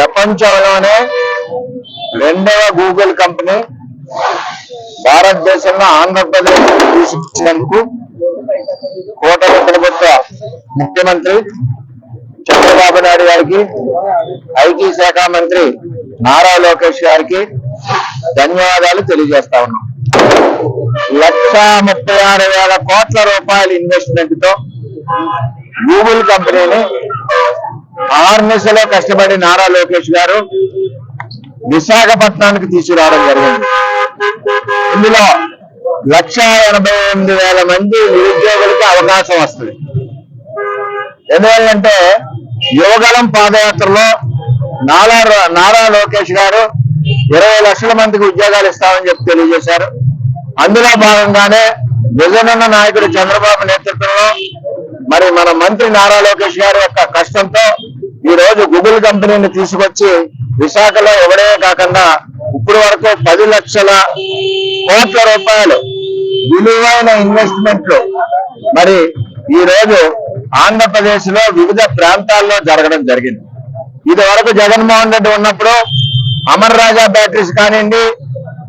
ప్రపంచంలోనే రెండవ Google company భారతదేశంలో ఆంధ్రప్రదేశ్ తీసుకొచ్చినందుకు కోట ప్రభుత్వ ముఖ్యమంత్రి చంద్రబాబు నాయుడు గారికి ఐటీ శాఖ మంత్రి నారా లోకేష్ గారికి ధన్యవాదాలు తెలియజేస్తా ఉన్నాం. లక్ష ముప్పై ఆరు వేల కోట్ల రూపాయల ఇన్వెస్ట్మెంట్తో గూగుల్ కంపెనీని ఆర్నిసలో కష్టపడి నారా లోకేష్ గారు విశాఖపట్నానికి తీసుకురావడం జరిగింది. ఇందులో లక్ష ఎనభై ఎనిమిది వేల మంది నిరుద్యోగులకి అవకాశం వస్తుంది. ఎందువల్లంటే యువగలం పాదయాత్రలో నారా నారా లోకేష్ గారు ఇరవై లక్షల మందికి ఉద్యోగాలు ఇస్తామని చెప్పి తెలియజేశారు. అందులో భాగంగానే విజయనన్న నాయకుడు చంద్రబాబు నేతృత్వంలో మరి మన మంత్రి నారా లోకేష్ గారి యొక్క కష్టంతో గూగుల్ కంపెనీని తీసుకొచ్చి విశాఖలో ఎవడే కాకుండా ఇప్పుడు వరకు పది లక్షల కోట్ల రూపాయలు విలువైన ఇన్వెస్ట్మెంట్లు. మరి ఈ రోజు ఆంధ్రప్రదేశ్లో వివిధ ప్రాంతాల్లో జరగడం జరిగింది. ఇది వరకు జగన్మోహన్ రెడ్డి ఉన్నప్పుడు అమర్ రాజా బ్యాటరీస్ కానివ్వండి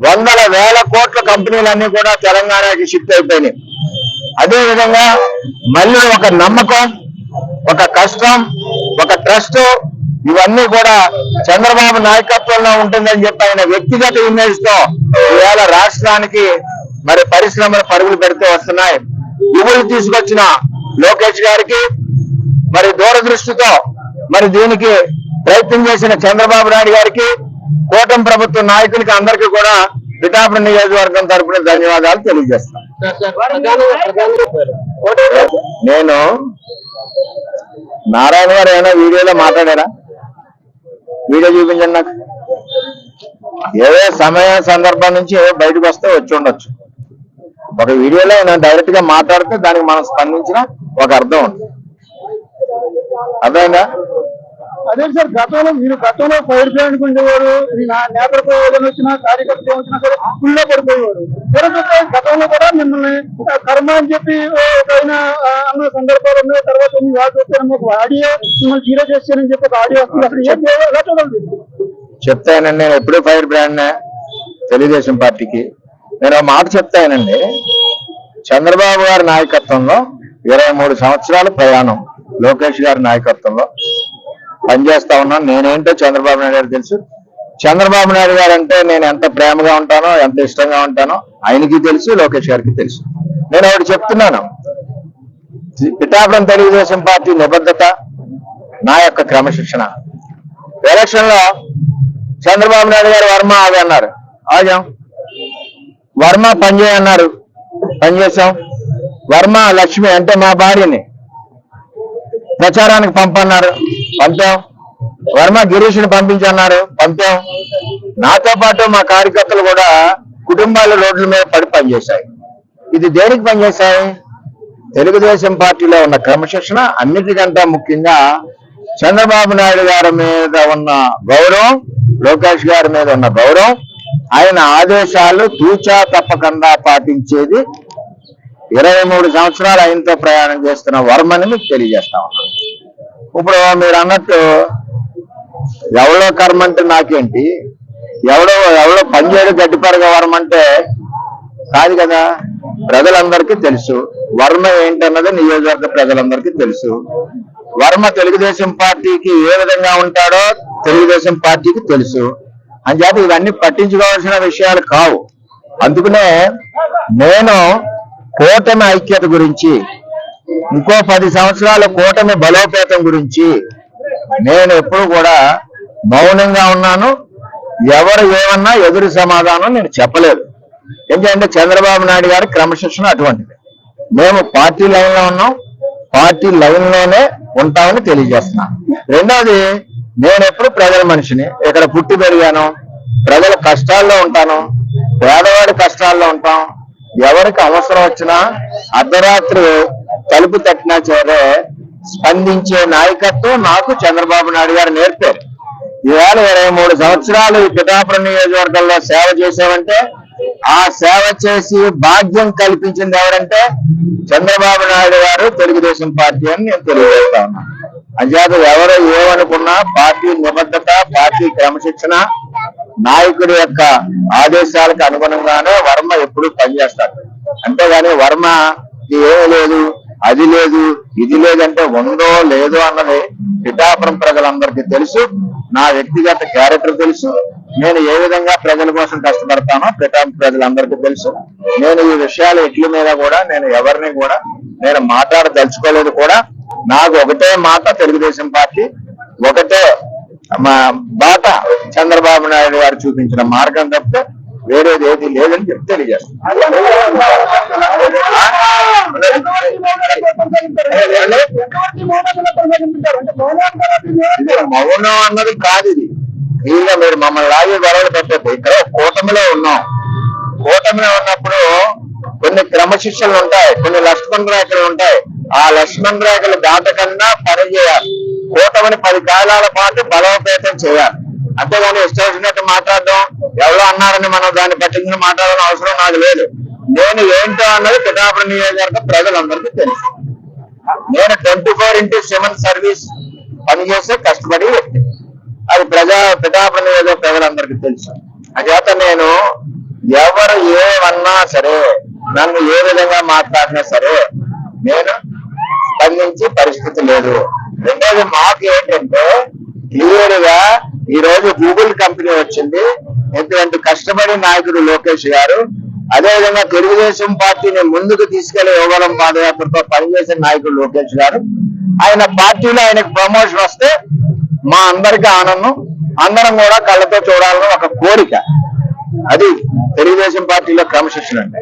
వందల వేల కోట్ల కంపెనీలన్నీ కూడా తెలంగాణకి షిఫ్ట్ అయిపోయినాయి. అదేవిధంగా మళ్ళీ ఒక నమ్మకం ఒక కష్టం ఒక ట్రస్ట్ ఇవన్నీ కూడా చంద్రబాబు నాయకత్వంలో ఉంటుందని చెప్పి ఆయన వ్యక్తిగత ఇమేజ్తో ఇవాళ రాష్ట్రానికి మరి పరిశ్రమలు పరుగులు పెడుతూ వస్తున్నాయి. యువలు తీసుకొచ్చిన లోకేష్ గారికి మరి దూరదృష్టితో మరి దీనికి ప్రయత్నం చేసిన చంద్రబాబు నాయుడు గారికి కూటమి ప్రభుత్వ నాయకునికి అందరికీ కూడా పిఠాపురం నియోజకవర్గం తరపున ధన్యవాదాలు తెలియజేస్తాను నేను నారాయణ గారు ఏమైనా వీడియోలో మాట్లాడారా? వీడియో చూపించండి నాకు. ఏదో సమయం సందర్భం నుంచి ఏదో బయటకు వస్తే వచ్చి ఉండొచ్చు. ఒక వీడియోలో నేను డైరెక్ట్గా మాట్లాడితే దానికి మనం స్పందించిన ఒక అర్థం ఉంది అర్థమైందా? అదే సార్ గతంలో మీరు గతంలో ఫైర్ బ్రాండ్ ఉండేవారు నా నేతలతో ఏదైనా వచ్చినా కార్యకర్త వచ్చినా సరే ఫుల్లో పడిపోయేవారు. తిరుపతి గతంలో కూడా మిమ్మల్ని కర్మ అని చెప్పి ఒక ఆయన అన్న సందర్భాలు ఉన్నాయి. తర్వాత మీ వాళ్ళు వచ్చారని ఒక ఆడియో మిమ్మల్ని జీరో చేస్తారని చెప్పి ఒక ఆడియో వస్తుంది. అక్కడ ఏం ఎలా చూడండి చెప్తానండి నేను ఎప్పుడూ ఫైర్ బ్రాండ్ తెలుగుదేశం పార్టీకి. నేను ఆ మాట చెప్తానండి. చంద్రబాబు గారి నాయకత్వంలో ఇరవై మూడు సంవత్సరాల ప్రయాణం లోకేష్ గారి నాయకత్వంలో పనిచేస్తా ఉన్నాను. నేనేంటో చంద్రబాబు నాయుడు గారు తెలుసు. చంద్రబాబు నాయుడు గారు అంటే నేను ఎంత ప్రేమగా ఉంటానో ఎంత ఇష్టంగా ఉంటానో ఆయనకి తెలుసు లోకేష్ గారికి తెలుసు. నేను ఒకటి చెప్తున్నాను. పిఠాపురం తెలుగుదేశం పార్టీ నిబద్ధత నా యొక్క క్రమశిక్షణ. ఎలక్షన్లో చంద్రబాబు నాయుడు గారు వర్మ ఆగి అన్నారు. ఆగాం. వర్మ పనిచేయన్నారు. పనిచేసాం వర్మ లక్ష్మి అంటే మా భార్యని. ప్రచారానికి పంపన్నారు. పంపాం. వర్మ గిరీష్ని పంపించన్నారు. పంపాం. నాతో పాటు మా కార్యకర్తలు కూడా కుటుంబాలు రోడ్ల మీద పడి పనిచేశాయి. ఇది దేనికి పనిచేశాయి? తెలుగుదేశం పార్టీలో ఉన్న క్రమశిక్షణ అన్నిటికంటే ముఖ్యంగా చంద్రబాబు నాయుడు గారి మీద ఉన్న గౌరవం లోకేష్ గారి మీద ఉన్న గౌరవం ఆయన ఆదేశాలు తూచా తప్పకుండా పాటించేది ఇరవై మూడు సంవత్సరాలు ఆయనతో ప్రయాణం చేస్తున్న వర్మని మీకు తెలియజేస్తా ఉన్నాను. ఇప్పుడు మీరు అన్నట్టు ఎవడో కర్మ అంటే నాకేంటి? ఎవడో ఎవడో పనిచేయడం గడ్డిపరగ వర్మ అంటే కాదు కదా? ప్రజలందరికీ తెలుసు. వర్మ ఏంటన్నది నియోజకవర్గ ప్రజలందరికీ తెలుసు. వర్మ తెలుగుదేశం పార్టీకి ఏ విధంగా ఉంటాడో తెలుగుదేశం పార్టీకి తెలుసు. అంచేత ఇవన్నీ పట్టించుకోవాల్సిన విషయాలు కావు. అందుకనే నేను కూటమి ఐక్యత గురించి ఇంకో పది సంవత్సరాల కూటమి బలోపేతం గురించి నేను ఎప్పుడు కూడా మౌనంగా ఉన్నాను. ఎవరు ఏమన్నా ఎదురు సమాధానం నేను చెప్పలేదు. ఎందుకంటే చంద్రబాబు నాయుడు గారి క్రమశిక్షణ అటువంటిది. మేము పార్టీ లైన్లో ఉన్నాం. పార్టీ లైన్లోనే ఉంటామని తెలియజేస్తున్నాను. రెండవది నేను ఎప్పుడు ప్రజల మనిషిని ఇక్కడ పుట్టి పెరిగాను ప్రజల కష్టాల్లో ఉంటాను పేదవాడి కష్టాల్లో ఉంటాం ఎవరికి అవసరం వచ్చినా అర్ధరాత్రి తలుపు తట్టినా చేరే స్పందించే నాయకత్వం నాకు చంద్రబాబు నాయుడు గారు నేర్పారు. ఈవేళ ఇరవై మూడు సంవత్సరాలు పిఠాపురం నియోజకవర్గంలో సేవ చేసామంటే ఆ సేవ చేసి భాగ్యం కల్పించింది ఎవరంటే చంద్రబాబు నాయుడు గారు తెలుగుదేశం పార్టీ అని నేను తెలియజేస్తా ఉన్నాను అంచేత ఎవరు ఏమనుకున్నా పార్టీ నిబద్ధత పార్టీ క్రమశిక్షణ నాయకుడి యొక్క ఆదేశాలకు అనుగుణంగానే వర్మ ఎప్పుడు పనిచేస్తాడు. అంతేగాని వర్మ ఏమీ లేదు అది లేదు ఇది లేదంటే ఉందో లేదో అన్నది పిఠాపురం ప్రజలందరికీ తెలుసు. నా వ్యక్తిగత క్యారెక్టర్ తెలుసు. నేను ఏ విధంగా ప్రజల కోసం కష్టపడతానో పిఠాపురం ప్రజలందరికీ తెలుసు. నేను ఈ విషయాలు ఎట్ల మీద కూడా నేను ఎవరిని కూడా నేను మాట్లాడదలుచుకోలేదు కూడా. నాకు ఒకటే మాట తెలుగుదేశం పార్టీ ఒకటే మా బాట చంద్రబాబు నాయుడు గారు చూపించిన మార్గం తప్పితే వేరేది ఏది లేదని చెప్పి తెలియజేస్తారు మౌనం అన్నది కాదు ఇది. దీనిలో మీరు మమ్మల్ని లాగే గొడవలు పెట్టద్దు. ఇక్కడ కూటమిలో ఉన్నాం. కూటమిలో ఉన్నప్పుడు కొన్ని క్రమశిక్షణలు ఉంటాయి కొన్ని లక్ష్మణ రేఖలు ఉంటాయి. ఆ లక్ష్మణ రేఖలు దాటకన్నా పని చేయాలి కూటమిని పది కాలాల పాటు బలోపేతం చేయాలి. అంతేగాని ఇష్టం వచ్చినట్టు మాట్లాడడం ఎవరో అన్నారని మనం దాన్ని పట్టించుకుని మాట్లాడాలని అవసరం నాకు లేదు. నేను ఏంటో అన్నది పిఠాపురం నియోజకవర్గం ప్రజలందరికీ తెలుసు. నేను twenty four into seven service పనిచేసే కష్టపడి వ్యక్తి. అది ప్రజా పిఠాపురం నియోజక ప్రజలందరికీ తెలుసు. అచేత నేను ఎవరు ఏమన్నా సరే నన్ను ఏ విధంగా మాట్లాడినా సరే నేను స్పందించే పరిస్థితి లేదు. రెండోది ఏంటంటే క్లియర్గా ఈ రోజు గూగుల్ కంపెనీ వచ్చింది. ఎందుకంటే కష్టపడి నాయకుడు లోకేష్ గారు అదేవిధంగా తెలుగుదేశం పార్టీని ముందుకు తీసుకెళ్ళే యోగలం పాదయాత్రతో పనిచేసిన నాయకుడు లోకేష్ గారు. ఆయన పార్టీలో ఆయనకు ప్రమోషన్ వస్తే మా అందరికి ఆనందం. అందరం కూడా కళ్ళతో చూడాలని ఒక కోరిక. అది తెలుగుదేశం పార్టీలో క్రమశిక్షణ అంటే